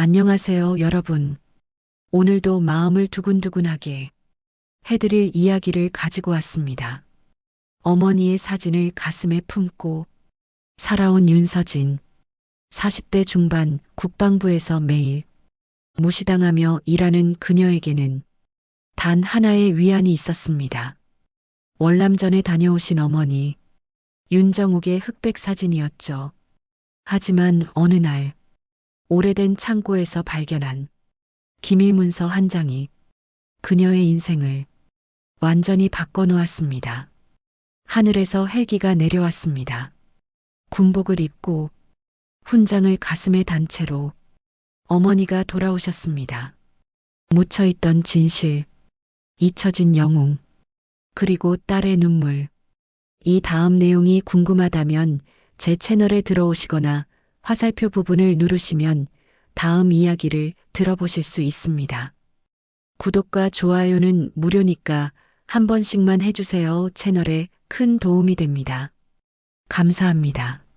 안녕하세요, 여러분. 오늘도 마음을 두근두근하게 해드릴 이야기를 가지고 왔습니다. 어머니의 사진을 가슴에 품고 살아온 윤서진. 40대 중반 국방부에서 매일 무시당하며 일하는 그녀에게는 단 하나의 위안이 있었습니다. 월남전에 다녀오신 어머니, 윤정욱의 흑백 사진이었죠. 하지만 어느 날, 오래된 창고에서 발견한 기밀 문서 한 장이 그녀의 인생을 완전히 바꿔놓았습니다. 하늘에서 헬기가 내려왔습니다. 군복을 입고 훈장을 가슴에 단 채로 어머니가 돌아오셨습니다. 묻혀있던 진실, 잊혀진 영웅, 그리고 딸의 눈물. 이 다음 내용이 궁금하다면 제 채널에 들어오시거나 화살표 부분을 누르시면 다음 이야기를 들어보실 수 있습니다. 구독과 좋아요는 무료니까 한 번씩만 해주세요. 채널에 큰 도움이 됩니다. 감사합니다.